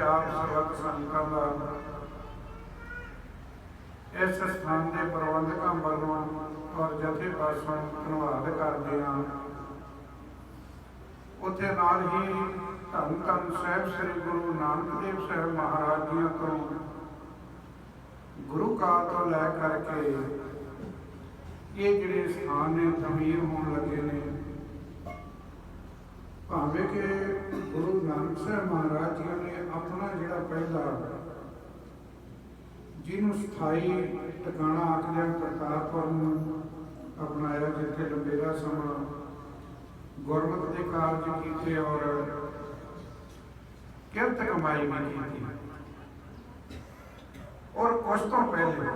ਆਪ ਸਰਬੱਤ ਸੰਗਤਾਂ ਦਾ ਇਸ ਸਥਾਨ ਦੇ ਪ੍ਰਬੰਧਕਾਂ ਵੱਲੋਂ ਔਰ ਜਥੇ ਧੰਨਵਾਦ ਕਰਦੇ ਹਾਂ। ਉੱਥੇ ਨਾਲ ਹੀ ਧੰਨ ਧੰਨ ਸਾਹਿਬ ਸ੍ਰੀ ਗੁਰੂ ਨਾਨਕ ਦੇਵ ਸਾਹਿਬ ਮਹਾਰਾਜ ਜੀ ਤੋਂ ਗੁਰੂ ਕਾਲ ਤੋਂ ਲੈ ਕਰਕੇ ਇਹ ਜਿਹੜੇ ਸਥਾਨ ਨੇ ਤਮੀਰ ਹੋਣ ਲੱਗੇ ਨੇ, ਭਾਵੇਂ ਕਿ ਗੁਰੂ ਨਾਨਕ ਸਾਹਿਬ ਮਹਾਰਾਜ ਜੀ ਨੇ ਆਪਣਾ ਜਿਹੜਾ ਪਹਿਲਾ ਜਿਹਨੂੰ ਸਥਾਈ ਟਿਕਾਣਾ ਆਖਦੇ ਹਨ ਕਰਤਾਰਪੁਰ ਨੂੰ ਅਪਣਾਇਆ, ਜਿੱਥੇ ਲੰਬੇਰਾ ਸਮਾਂ ਗੁਰਮਤਿ ਦੇ ਕਾਰਜ ਕੀਤੇ ਔਰ ਕਿਰਤ ਕਮਾਈ ਵੀ ਕੀਤੀ। ਔਰ ਉਸ ਤੋਂ ਪਹਿਲੇ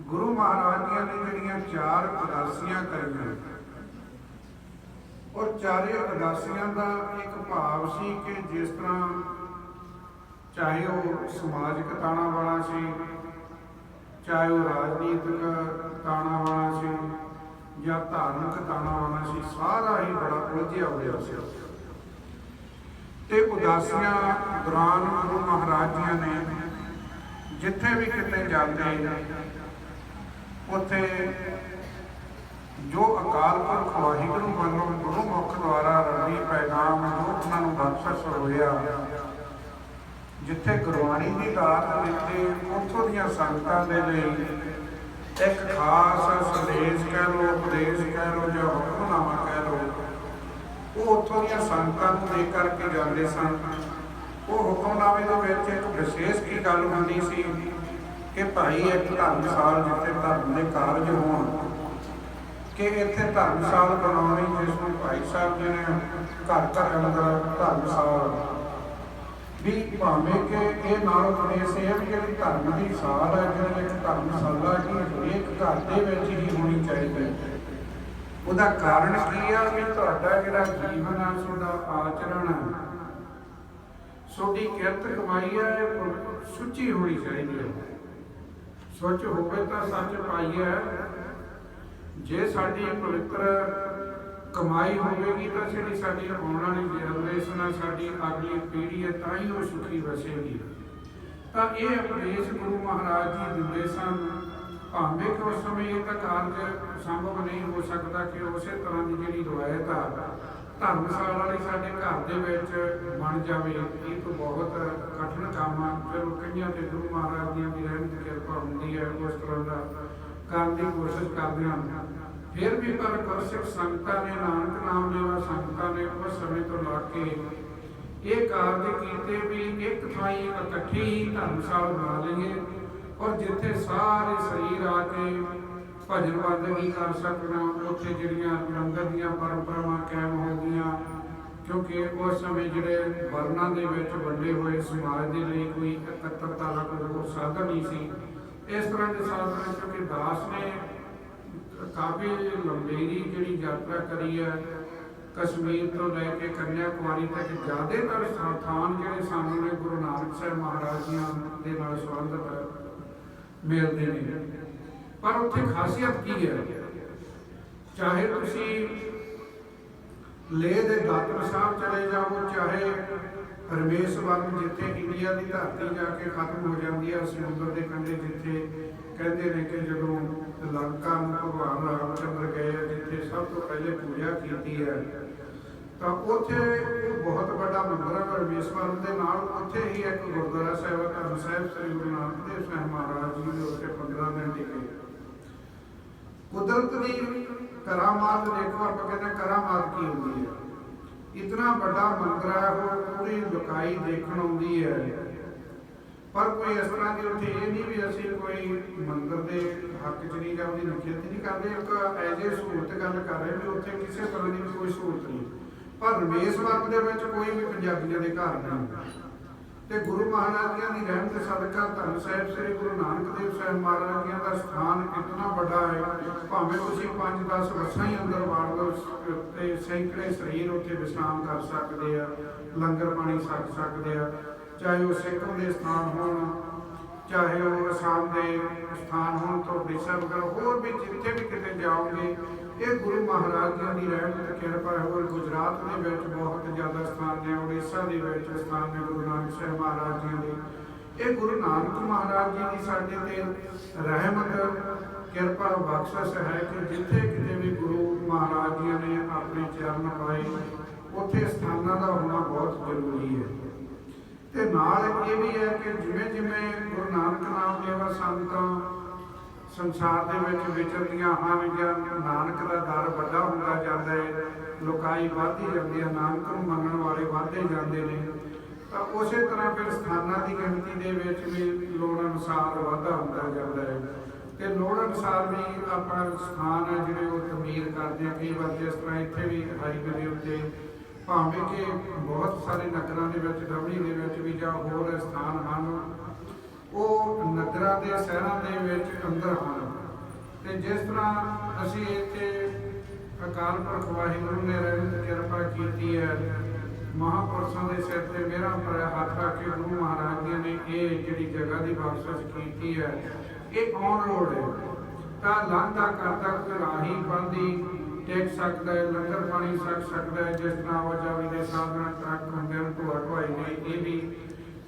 ਗੁਰੂ ਮਹਾਰਾਜ ਦੀਆਂ ਨੇ ਜਿਹੜੀਆਂ ਚਾਰ ਉਦਾਸੀਆਂ ਕਰੀਆਂ ਔਰ ਚਾਰੇ ਉਦਾਸੀਆਂ ਦਾ ਇੱਕ ਭਾਵ ਸੀ ਕਿ ਜਿਸ ਤਰ੍ਹਾਂ ਚਾਹੇ ਉਹ ਸਮਾਜਿਕ ਤਾਣਾ ਵਾਲਾ ਸੀ, ਚਾਹੇ ਉਹ ਰਾਜਨੀਤਿਕ ਤਾਣਾ ਵਾਲਾ ਸੀ ਜਾਂ ਧਾਰਮਿਕ ਤਾਣਾ ਵਾਲਾ ਸੀ, ਸਾਰਾ ਹੀ ਬੜਾ ਉਲਝਿਆ ਹੋਇਆ ਸੀ। ਤੇ ਉਦਾਸੀਆਂ ਦੌਰਾਨ ਗੁਰੂ ਮਹਾਰਾਜ ਜੀਆਂ ਨੇ ਜਿੱਥੇ ਵੀ ਕਿਤੇ ਜਾਂਦੇ, ਉੱਥੇ ਜੋ ਅਕਾਲ ਪੁਰਖ ਵਾਹਿਗੁਰੂ ਵੱਲੋਂ ਗੁਰੂ ਮੁਖ ਦੁਆਰਾ ਰੱਬੀ ਪੈਗਾਮ ਜੋ ਉਹਨਾਂ ਨੂੰ ਬਖਸ਼ਿਸ਼ ਹੋਇਆ, ਜਿੱਥੇ ਗੁਰਬਾਣੀ ਦੀ ਦਾਤ ਦਿੱਤੇ, ਉੱਥੋਂ ਦੀਆਂ ਸੰਗਤਾਂ ਦੇ ਲਈ ਇੱਕ ਖਾਸ ਸੰਦੇਸ਼ ਕਹਿ ਲੋ ਉਪਦੇਸ਼ ਕਹਿ ਲੋ ਜਾਂ ਹੁਕਮਨਾਮਾ ਕਹਿ ਲੋ ਉਹ ਉੱਥੋਂ ਦੀਆਂ ਸੰਗਤਾਂ ਨੂੰ ਦੇ ਕਰਕੇ ਜਾਂਦੇ ਸਨ। ਉਹ ਹੁਕਮਨਾਮੇ ਦੇ ਵਿੱਚ ਇੱਕ ਵਿਸ਼ੇਸ਼ ਕੀ ਗੱਲ ਹੁੰਦੀ ਸੀ ਕਿ ਭਾਈ ਇੱਕ ਧਰਮਸਾਲ ਜਿੱਥੇ ਧਰਮ ਦੇ ਕਾਰਜ ਹੋਣ ਕਿ ਇੱਥੇ ਧਰਮਸਾਲ ਬਣਾਉਣੀ ਜਿਸ ਨੂੰ ਭਾਈ ਸਾਹਿਬ ਜੀ ਨੇ ਘਰ ਘਰ ਅੰਦਰ ਧਰਮਸਾਲ ਵੀ ਭਾਵੇਂ ਕਿ ਇਹ ਨਾਲ ਬਣੇ ਸੇ ਵੀ ਜਿਹੜੀ ਧਰਮ ਦੀ ਸਾਲ ਹੈ ਜਿਹੜੀ ਇੱਕ ਧਰਮਸ਼ਾਲਾ ਕੀ ਹਰੇਕ ਘਰ ਦੇ ਵਿੱਚ ਹੀ ਹੋਣੀ ਚਾਹੀਦੀ ਹੈ। ਉਹਦਾ ਕਾਰਨ ਕੀ ਆ? ਕਿ ਤੁਹਾਡਾ ਜਿਹੜਾ ਜੀਵਨ ਆ, ਤੁਹਾਡਾ ਆਚਰਣ ਆ, ਤੁਹਾਡੀ ਕਿਰਤ ਕਮਾਈ ਹੈ ਇਹ ਸੁੱਚੀ ਹੋਣੀ ਚਾਹੀਦੀ ਹੈ। ਸੁੱਚ ਹੋਵੇ ਤਾਂ ਸੱਚ ਪਾਈਏ ਜੇ ਸਾਡੀ ਪਵਿੱਤਰ ਕਮਾਈ ਹੋਵੇਗੀ ਤਾਂ ਜਿਹੜੀ ਸਾਡੀ ਆਉਣ ਵਾਲੀ ਜਨਰੇਸ਼ਨ ਆ, ਸਾਡੀ ਅਗਲੀ ਪੀੜ੍ਹੀ ਹੈ ਤਾਂ ਹੀ ਉਹ ਸੁਖੀ ਵਸੇਗੀ। ਤਾਂ ਇਹ ਉਪਦੇਸ਼ ਗੁਰੂ ਮਹਾਰਾਜ ਜੀ ਦਿੰਦੇ ਸਨ। ਭਾਵੇਂ ਕਿ ਉਸ ਸਮੇਂ ਇਹ ਤਾਂ ਕਾਰਜ ਸੰਭਵ ਨਹੀਂ ਹੋ ਸਕਦਾ ਕਿ ਉਸੇ ਤਰ੍ਹਾਂ ਦੀ ਜਿਹੜੀ ਰਵਾਇਤ ਆ, ਧਰਮਸ਼ਾਲਾ ਵਾਲੀ ਸਾਡੇ ਘਰ ਦੇ ਵਿੱਚ ਬਣ ਜਾਵੇ, ਇਹ ਤਾਂ ਬਹੁਤ ਕਠਿਨ ਕੰਮ ਆ। ਚਲੋ ਕਈਆਂ ਤੇ ਗੁਰੂ ਮਹਾਰਾਜ ਦੀਆਂ ਦੀ ਰਹਿਮਤ, ਕਿਰਪਾ ਹੁੰਦੀ ਹੈ ਉਸ ਤਰ੍ਹਾਂ ਦਾ ਕਰਨ ਦੀ ਕੋਸ਼ਿਸ਼ ਕਰਦੇ ਹਨ। ਫਿਰ ਵੀ ਪਰ ਗੁਰਸਿੱਖ ਸੰਗਤਾਂ ਨੇ, ਨਾਨਕ ਨਾਮ ਲੈਵਾ ਸੰਗਤਾਂ ਨੇ ਉਸ ਸਮੇਂ ਤੋਂ ਲਾ ਕੇ ਇਹ ਕਾਰਜ ਕੀਤੇ ਵੀ ਇੱਕ ਥਾਈ ਇਕੱਠੀ ਹੀ ਧਰਮਸ਼ਾਲਾ ਬਣਾ ਲਈਏ ਔਰ ਜਿੱਥੇ ਸਾਰੇ ਸਰੀਰ ਆ ਕੇ ਭਜਨ ਬੰਦਗੀ ਕਰ ਸਕਣਾ, ਉੱਥੇ ਜਿਹੜੀਆਂ ਲੰਗਰ ਦੀਆਂ ਪਰੰਪਰਾਵਾਂ ਕਾਇਮ ਹੋ ਗਈਆਂ, ਕਿਉਂਕਿ ਉਸ ਸਮੇਂ ਜਿਹੜੇ ਵਰਨਾਂ ਦੇ ਵਿੱਚ ਵੰਡੇ ਹੋਏ ਸਮਾਜ ਦੇ ਲਈ ਕੋਈ ਇਕੱਤਰਤਾ ਦਾ ਕੋਈ ਸਾਧਨ ਨਹੀਂ ਸੀ। ਇਸ ਤਰ੍ਹਾਂ ਦੇ ਸਾਧਨ ਕਿਉਂਕਿ ਦਾਸ ਨੇ ਕਾਫੀ ਲੰਬੇਰੀ ਜਿਹੜੀ ਯਾਤਰਾ ਕਰੀ ਹੈ, ਕਸ਼ਮੀਰ ਤੋਂ ਲੈ ਕੇ ਕੰਨਿਆ ਕੁਮਾਰੀ ਤੱਕ ਜ਼ਿਆਦਾਤਰ ਸਥਾਨ ਜਿਹੜੇ ਸਾਨੂੰ ਨੇ ਗੁਰੂ ਨਾਨਕ ਸਾਹਿਬ ਮਹਾਰਾਜ ਜੀਆਂ ਦੇ ਨਾਲ ਸੰਬੰਧਿਤ ਮਿਲਦੇ ਨੇ। ਪਰ ਉੱਥੇ ਖਾਸੀਅਤ ਕੀ ਹੈ? ਚਾਹੇ ਤੁਸੀਂ ਲੇਹ ਦੇ ਦਾਤਰ ਸਾਹਿਬ ਚਲੇ ਜਾਓ, ਚਾਹੇ ਰਮੇਸ਼ ਜਿੱਥੇ ਇੰਡੀਆ ਦੀ ਧਰਤੀ ਜਾ ਕੇ ਖਤਮ ਹੋ ਜਾਂਦੀ ਹੈ ਸਮੁੰਦਰ ਦੇ ਕੰਢੇ ਜਿੱਥੇ ਕਹਿੰਦੇ ਨੇ ਕਿ ਜਦੋਂ ਲੰਕਾ ਨੂੰ ਭਗਵਾਨ ਰਾਮਚੰਦਰ ਗਏ ਜਿੱਥੇ ਸਭ ਤੋਂ ਪਹਿਲੇ ਪੂਜਾ ਕੀਤੀ ਹੈ, ਤਾਂ ਉੱਥੇ ਇੱਕ ਬਹੁਤ ਵੱਡਾ ਮੰਦਿਰ ਹੈ ਪਰਮੇਸ਼ਵਰ ਦੇ ਨਾਲ, ਉੱਥੇ ਹੀ ਇੱਕ ਗੁਰਦੁਆਰਾ ਸਾਹਿਬ ਹੈ ਧੰਨ ਸਾਹਿਬ ਸ੍ਰੀ ਗੁਰੂ ਨਾਨਕ ਦੇਵ ਸਾਹਿਬ ਮਹਾਰਾਜ ਜੀ ਦੇ ਉੱਤੇ 15 ਦਿਨ ਟਿਕੇ। ਕੁਦਰਤ ਦੀ ਕਰਾਮਾਤ ਦੇਖੋ ਆਪਾਂ ਕਹਿੰਦੇ ਕਰਾਮਾਤ ਕੀ ਹੁੰਦੀ ਹੈ? ਇਤਨਾ ਵੱਡਾ ਮੰਦਿਰ ਹੈ, ਉਹ ਪੂਰੀ ਲੁਕਾਈ ਦੇਖਣ ਆਉਂਦੀ ਹੈ। ਪਰ ਕੋਈ ਇਸ ਤਰ੍ਹਾਂ ਦੀ ਉੱਥੇ ਇਹ ਨਹੀਂ ਵੀ ਅਸੀਂ ਕੋਈ ਮੰਦਿਰ ਦੇ ਹੱਕ 'ਚ ਨਹੀਂ ਜਾਂ ਉਹਦੀ ਨਖੇਤ ਨਹੀਂ ਕਰਦੇ, ਇੱਕ ਐਜੇ ਸਹੂਲਤ ਗੱਲ ਕਰ ਰਹੇ ਵੀ ਉੱਥੇ ਕਿਸੇ ਤਰ੍ਹਾਂ ਦੀ ਕੋਈ ਸਹੂਲਤ ਨਹੀਂ। ਪਰ ਰਮੇਸ਼ ਵਰਗ ਦੇ ਵਿੱਚ ਕੋਈ ਵੀ ਪੰਜਾਬੀਆਂ ਦੇ ਘਰ ਨਹੀਂ। ਤੇ ਗੁਰੂ ਮਹਾਰਾਜ ਦੀ ਰਹਿਮਤ ਸਦਕਾ ਧੰਨ ਸਾਹਿਬ ਸ੍ਰੀ ਗੁਰੂ ਨਾਨਕ ਦੇਵ ਸਾਹਿਬ ਮਹਾਰਾਜੀਆਂ ਦਾ ਸਥਾਨ ਕਿੰਨਾ ਵੱਡਾ ਹੈ, ਭਾਵੇਂ ਤੁਸੀਂ 5-10 ਵਰਸਾਂ ਹੀ ਅੰਦਰ ਵਾੜ ਲਓ ਤੇ ਸੈਂਕੜੇ ਸਰੀਰ ਉੱਥੇ ਵਿਸ਼ਰਾਮ ਕਰ ਸਕਦੇ ਆ, ਲੰਗਰ ਪਾਣੀ ਛਕ ਸਕਦੇ ਆ, ਚਾਹੇ ਉਹ ਸਿੱਖਾਂ ਦੇ ਸਥਾਨ ਹੋਣ, ਚਾਹੇ ਉਹ ਅਸਾਮ ਦੇ ਸਥਾਨ ਹੋਣ ਤੋਂ ਵਿਸ਼ਵ ਕਰ ਹੋਰ ਵੀ ਜਿੱਥੇ ਵੀ ਕਿਤੇ ਜਾਓਗੇ ਇਹ ਗੁਰੂ ਮਹਾਰਾਜ ਜੀ ਦੀ ਰਹਿਮਤ ਤੇ ਕਿਰਪਾ ਹੈ। ਹੋਰ ਗੁਜਰਾਤ ਦੇ ਵਿੱਚ ਬਹੁਤ ਜ਼ਿਆਦਾ ਸਥਾਨ ਨੇ, ਉੜੀਸਾ ਦੇ ਵਿੱਚ ਸਥਾਨ ਨੇ, ਗੁਰੂ ਨਾਨਕ ਸਾਹਿਬ ਮਹਾਰਾਜ ਜੀ ਦੇ। ਇਹ ਗੁਰੂ ਨਾਨਕ ਮਹਾਰਾਜ ਜੀ ਦੀ ਸਾਡੇ ਤੇ ਰਹਿਮਤ, ਕਿਰਪਾ, ਬਖਸ਼ਿਸ਼ ਹੈ ਕਿ ਜਿੱਥੇ ਕਿਤੇ ਵੀ ਗੁਰੂ ਮਹਾਰਾਜ ਜੀ ਨੇ ਆਪਣੇ ਚਰਨ ਪਾਏ, ਉੱਥੇ ਸਥਾਨਾਂ ਦਾ ਹੋਣਾ ਬਹੁਤ ਜ਼ਰੂਰੀ ਹੈ। ਤੇ ਨਾਲ ਇਹ ਵੀ ਹੈ ਕਿ ਜਿਵੇਂ ਜਿਵੇਂ ਗੁਰੂ ਨਾਨਕ ਨਾਮ ਲੈਵਾ ਸੰਤਾਂ ਸੰਸਾਰ ਦੇ ਵਿੱਚ ਵਿਚਰਦੀਆਂ ਹਨ ਜਾਂ ਨਾਨਕ ਦਾ ਦਰ ਵੱਡਾ ਹੁੰਦਾ ਜਾਂਦਾ ਹੈ ਲੋਕਾਈ ਵੱਧਦੀ ਜਾਂਦੀ ਹੈ ਨਾਨਕ ਨੂੰ ਮੰਨਣ ਵਾਲੇ ਵੱਧਦੇ ਜਾਂਦੇ ਨੇ। ਤਾਂ ਉਸੇ ਤਰ੍ਹਾਂ ਫਿਰ ਸਥਾਨਾਂ ਦੀ ਗਿਣਤੀ ਦੇ ਵਿੱਚ ਵੀ ਲੋੜ ਅਨੁਸਾਰ ਵਾਧਾ ਹੁੰਦਾ ਜਾਂਦਾ ਹੈ ਤੇ ਲੋੜ ਅਨੁਸਾਰ ਵੀ ਆਪਾਂ ਸਥਾਨ ਹੈ ਜਿਹੜੇ ਉਹ ਤਮੀਰ ਕਰਦੇ ਆ, ਕਈ ਵਾਰ ਜਿਸ ਤਰ੍ਹਾਂ ਇੱਥੇ ਵੀ ਹਾਈਵੇ ਦੇ ਉੱਤੇ, ਭਾਵੇਂ ਕਿ ਬਹੁਤ ਸਾਰੇ ਨਗਰਾਂ ਦੇ ਵਿੱਚ ਡਬਲੀ ਦੇ ਵਿੱਚ ਵੀ ਜਾਂ ਹੋਰ ਸਥਾਨ ਹਨ ਉਹ ਨਗਰਾਂ ਦੇ ਸ਼ਹਿਰਾਂ ਦੇ ਵਿੱਚ ਅੰਦਰ ਹਨ। ਤੇ ਜਿਸ ਤਰ੍ਹਾਂ ਅਸੀਂ ਇੱਥੇ ਅਕਾਲ ਪੁਰਖ ਵਾਹਿਗੁਰੂ ਨੇ ਰਹਿਮਤ ਕਿਰਪਾ ਕੀਤੀ ਹੈ ਮਹਾਪੁਰਸ਼ਾਂ ਦੇ ਸਿਰ ਤੇ ਮੇਰਾ ਪਰ ਹੱਥ ਰੱਖ ਕੇ ਗੁਰੂ ਮਹਾਰਾਜ ਜੀ ਨੇ ਇਹ ਜਿਹੜੀ ਜਗ੍ਹਾ ਦੀ ਬਖਸ਼ਿਸ਼ ਕੀਤੀ ਹੈ, ਇਹ ਔਨ ਰੋਡ ਹੈ? ਤਾਂ ਲੰਘਦਾ ਕਰਦਾ ਰਾਹੀ ਬੰਦੀ ਟੇਕ ਸਕਦਾ ਹੈ, ਲੰਗਰ ਪਾਣੀ ਛਕ ਸਕਦਾ ਹੈ, ਜਿਸ ਤਰ੍ਹਾਂ ਆਵਾਜਾਈ ਦੇ ਸਾਧਨ ਟਰੱਕ ਹੁੰਦੇ ਹਨ ਢੋਆ ਢੁਆਈ ਨੇ ਇਹ ਵੀ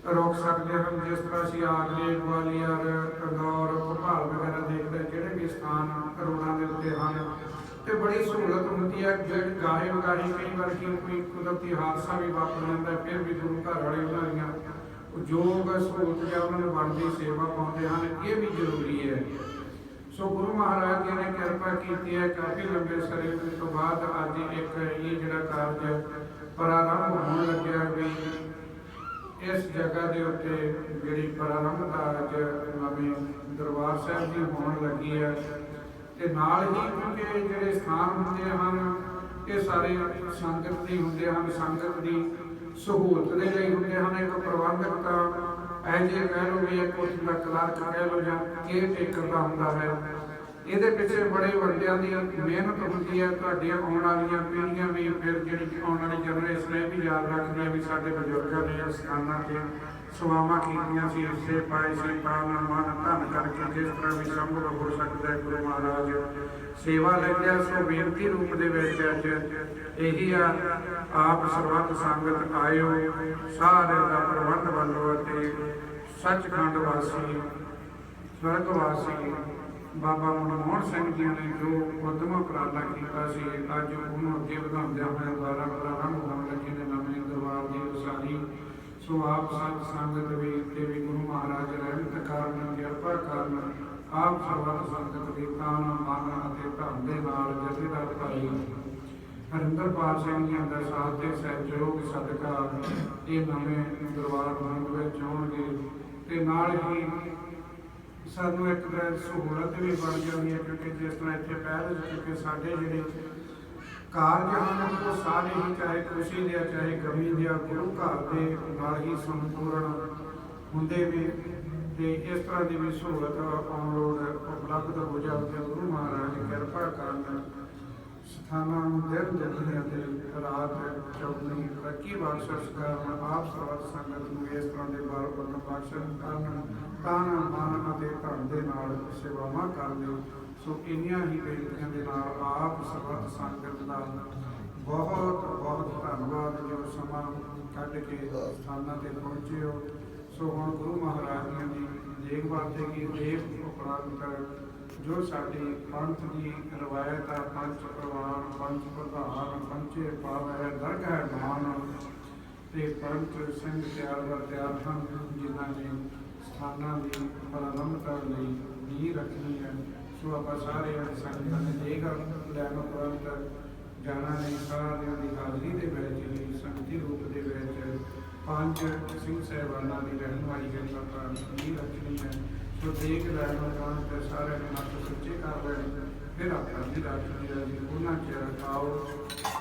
ਰੋਕ ਸਕਦੇ ਹਨ ਜਿਸ ਤਰ੍ਹਾਂ ਅਸੀਂ ਆਗਰੇ ਗਵਾਲੀਅਰ, ਇੰਦੌਰ, ਭੋਪਾਲ ਵਗੈਰਾ ਦੇਖਦੇ ਜਿਹੜੇ ਵੀ ਸਥਾਨ ਰੋਡਾਂ ਦੇ ਉੱਤੇ ਹਨ, ਤੇ ਬੜੀ ਸਹੂਲਤ ਹੁੰਦੀ ਹੈ। ਜਿਹੜੇ ਗਾਹੇ ਵਗਾਹੀ ਕਈ ਵਾਰ ਕੀ ਕੋਈ ਕੁਦਰਤੀ ਹਾਦਸਾ ਵੀ ਵਾਪਰ ਜਾਂਦਾ, ਫਿਰ ਵੀ ਗੁਰੂ ਘਰ ਵਾਲੇ ਉਹਨਾਂ ਦੀਆਂ ਯੋਗ ਸਹੂਲਤ ਜਾਂ ਉਹਨਾਂ ਨੂੰ ਬਣਦੀ ਸੇਵਾ ਪਾਉਂਦੇ ਹਨ। ਇਹ ਵੀ ਜ਼ਰੂਰੀ ਹੈ। ਸੋ ਗੁਰੂ ਮਹਾਰਾਜ ਜੀ ਨੇ ਕਿਰਪਾ ਕੀਤੀ ਹੈ। ਕਾਫੀ ਲੰਬੇ ਸਮੇਂ ਤੋਂ ਬਾਅਦ ਅੱਜ ਇੱਕ ਇਹ ਜਿਹੜਾ ਕਾਰਜ ਪ੍ਰਾਰੰਭ ਹੋਣ ਲੱਗਿਆ ਵੀ ਇਸ ਜਗ੍ਹਾ ਦੇ ਉੱਤੇ ਜਿਹੜੀ ਪ੍ਰਾਰੰਭਤਾ ਅੱਜ ਨਵੇਂ ਦਰਬਾਰ ਸਾਹਿਬ ਦੀ ਹੋਣ ਲੱਗੀ ਹੈ। ਤੇ ਨਾਲ ਹੀ ਕਿਉਂਕਿ ਜਿਹੜੇ ਸਥਾਨ ਹੁੰਦੇ ਹਨ, ਇਹ ਸਾਰੇ ਸੰਗਤ ਦੀ ਹੁੰਦੇ ਹਨ, ਸੰਗਤ ਦੀ ਸਹੂਲਤ ਦੇ ਲਈ ਹੁੰਦੇ ਹਨ। ਇੱਕ ਪ੍ਰਬੰਧਕ ਤਾਂ ਐ ਕਹਿ ਲਓ ਵੀ ਇੱਕ ਉਸ ਦਾ ਕਲਰਕ ਕਹਿ ਲਓ ਜਾਂ ਕੇਅਰ ਟੇਕਰ ਦਾ ਹੁੰਦਾ ਹੈ। ਇਹਦੇ ਪਿੱਛੇ ਬੜੇ ਵੱਡਿਆਂ ਦੀ ਮਿਹਨਤ ਹੁੰਦੀ ਹੈ, ਤੁਹਾਡੀਆਂ ਆਉਣ ਵਾਲੀਆਂ ਪੀੜ੍ਹੀਆਂ ਵੀ ਫਿਰ ਜਿਹੜੀ ਆਉਣ ਵਾਲੀ ਜਨਰੇਸ਼ਨ ਇਹ ਵੀ ਯਾਦ ਰੱਖਦੀ ਹੈ ਵੀ ਸਾਡੇ ਬਜ਼ੁਰਗਾਂ ਨੇ ਸਥਾਨਾਂ ਤੇ ਸੇਵਾਵਾਂ ਕੀਤੀਆਂ ਸੀ, ਇਸੇ ਪਾਏ ਸੀ ਤਾਂ ਮਨ, ਧੰਨ ਕਰਕੇ ਜਿਸ ਤਰ੍ਹਾਂ ਵੀ ਸੰਭਵ ਹੋ ਸਕਦਾ ਹੈ, ਗੁਰੂ ਮਹਾਰਾਜ ਸੇਵਾ ਲੈਂਦੇ ਸੋ ਬੇਨਤੀ ਰੂਪ ਦੇ ਵਿੱਚ ਅੱਜ ਇਹੀ ਆ, ਆਪ ਸਰਬੱਤ ਸੰਗਤ ਆਇਓ ਸਾਰੇ ਦਾ ਪ੍ਰਬੰਧ ਵੱਲੋਂ ਅਤੇ ਸੱਚਖੰਡ ਵਾਸੀ, ਸਵਰਗ ਵਾਸੀ ਬਾਬਾ ਮਨਮੋਹਨ ਸਿੰਘ ਜੀ ਨੇ ਜੋ ਉਦਮ ਉਪਰਾਲਾ ਕੀਤਾ ਸੀ, ਅੱਜ ਉਹਨੂੰ ਅੱਗੇ ਵਧਾਉਂਦਿਆਂ ਹੋਇਆ ਦੁਆਰਾ ਪ੍ਰਾਰੰਭ ਹੋਣ ਲੱਗੇ ਨੇ ਨਵੇਂ ਦਰਬਾਰ ਦੀ ਉਸਾਰੀ। ਸੋ ਆਪ ਸੰਤ ਸੰਗਤ ਵੀ ਤੇ ਵੀ ਗੁਰੂ ਮਹਾਰਾਜ ਰਹਿਮਤ ਕਰਨ, ਕਿਰਪਾ ਕਰਨ ਆਪ ਸਰਬੱਤ ਸੰਗਤ ਦੀ ਤਾਨ, ਮਨ ਅਤੇ ਧਰਮ ਦੇ ਨਾਲ ਜਥੇਦਾਰ ਭਾਈ ਹਰਿੰਦਰਪਾਲ ਸਿੰਘ ਜੀ ਦਾ ਸਾਥ ਤੇ ਸਹਿਯੋਗ ਸਦਕਾ ਇਹ ਨਵੇਂ ਦਰਬਾਰ ਬਣਨ ਵਿੱਚ ਆਉਣਗੇ ਤੇ ਨਾਲ ਹੀ ਸਾਨੂੰ ਇੱਕ ਤਰ੍ਹਾਂ ਸਹੂਲਤ ਵੀ ਬਣ ਜਾਂਦੀ ਹੈ ਕਿਉਂਕਿ ਜਿਸ ਤਰ੍ਹਾਂ ਇੱਥੇ ਪਹਿਲ ਕਿ ਸਾਡੇ ਜਿਹੜੇ ਕਾਰਜ ਹਨ ਉਹ ਸਾਰੇ ਹੀ ਚਾਹੇ ਖੁਸ਼ੀ ਦੇ ਆ, ਚਾਹੇ ਗਮੀ ਦੇ ਆ, ਗੁਰੂ ਘਰ ਦੇ ਨਾਲ ਹੀ ਸੰਪੂਰਨ ਹੁੰਦੇ ਨੇ ਤੇ ਇਸ ਤਰ੍ਹਾਂ ਦੀ ਵੀ ਸਹੂਲਤ ਆਨ ਰੋਡ ਉਪਲਬਧ ਹੋ ਜਾਵੇ ਗੁਰੂ ਮਹਾਰਾਜ ਕਿਰਪਾ ਕਰਨ ਸਥਾਨਾਂ ਨੂੰ ਦਿਨ ਦੁਨੀਆ ਤੇ ਰਾਤ ਚੌਗਣੀ ਰੱਖੀ ਬਖਸ਼ਿਸ਼ ਕਰਨ, ਆਪ ਸਰਵਤ ਸੰਗਤ ਨੂੰ ਇਸ ਤਰ੍ਹਾਂ ਦੇ ਬਾਰ ਬੰਨ ਬਖਸ਼ਿਸ਼ ਕਰਨ ਤਨ ਮਨ ਅਤੇ ਧਨ ਦੇ ਨਾਲ ਸੇਵਾਵਾਂ ਕਰਨ ਸੋ ਇੰਨੀਆਂ ਹੀ ਬੇਨਤੀਆਂ ਦੇ ਨਾਲ ਆਪ ਸਰਵਤ ਸੰਗਤ ਦਾ ਬਹੁਤ ਬਹੁਤ ਧੰਨਵਾਦ ਜੋ ਸਮਾਂ ਕੱਢ ਕੇ ਸਥਾਨਾਂ ਤੇ ਪਹੁੰਚੇ ਹੋ। ਸੋ ਹੁਣ ਗੁਰੂ ਮਹਾਰਾਜ ਜੀ ਦੀ ਦੇਖਭਾਲ ਤੇ ਕੀ ਦੇਖ ਉਪਰੰਤ ਜੋ ਸਾਡੀ ਪੰਥ ਦੀ ਰਵਾਇਤ ਹੈ ਪੰਚ ਪ੍ਰਵਾਨ ਪੰਚ ਪ੍ਰਧਾਨ ਪੰਚੇ ਪਾਵੈ ਦਰਗਾਹ ਮਾਨ ਤੇ ਪੰਚ ਸਿੰਘ ਤਿਆਰ ਦਾ ਤਿਆਰ ਹਨ, ਜਿਨ੍ਹਾਂ ਨੇ ਸਥਾਨਾਂ ਦੀ ਪ੍ਰਲੰਬਤਾ ਲਈ ਨੀਂਹ ਰੱਖਣੀ ਹੈ। ਸੋ ਆਪਾਂ ਸਾਰੇ ਸੰਗਤਾਂ ਨੇ ਦੇਖ ਲੈਣ ਉਪਰੰਤ ਜਾਣਾ ਨੇ ਸਾਰਿਆਂ ਦੀ ਹਾਜ਼ਰੀ ਦੇ ਵਿੱਚ ਹੀ ਸੰਗਤੀ ਰੂਪ ਦੇ ਵਿੱਚ ਪੰਜ ਸਿੰਘ ਸਹਿਬਾਨਾਂ ਦੀ ਰਹਿਨਮਾਈ ਜਿਹੜੀ ਆਪਾਂ ਨੀ ਰੱਖਣੀ ਹੈ। ਸੋ ਦੇਖ ਲੈਣ ਉਪਰੰਤ ਸਾਰੇ ਨੇ ਸੁੱਚੇ ਕਰ ਲੈਣ ਫਿਰ ਆਪਾਂ ਦੀ ਰਾਖੀ ਦਾ ਜੀ ਉਹਨਾਂ ਚ ਆਓ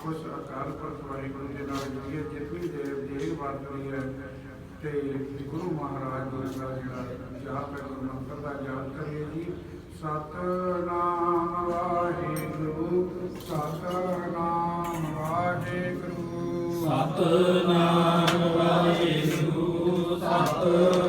ਉਸ ਅਕਾਲ ਪੁਰਖ ਵਾਹਿਗੁਰੂ ਦੇ ਨਾਲ ਜੁੜੀਏ, ਜਿਤਨੀ ਦੇਰ ਦੇਗ ਵਰਤਣੀ ਹੈ ਤੇ ਗੁਰੂ ਮਹਾਰਾਜ ਜੀ ਦਾ ਜਿਹੜਾ ਜਾਪ ਹੈ, ਗੁਰੂ ਮੰਤਰ ਦਾ ਜਾਪ ਕਰੀਏ ਜੀ। ਸਤਨਾਮ ਵਾਹਿਗੁਰੂ ਸਤਨਾਮ ਵਾਹਿਗੁਰੂ। ਸਤਨਾਮ ਵਾਹਿਗੁਰੂ, ਸਤਨਾਮ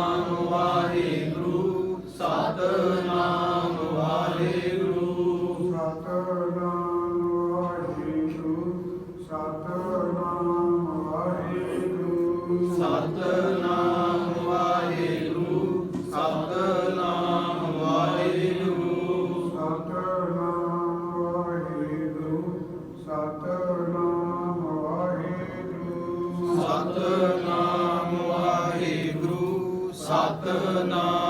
ਸਤਨਾਮ।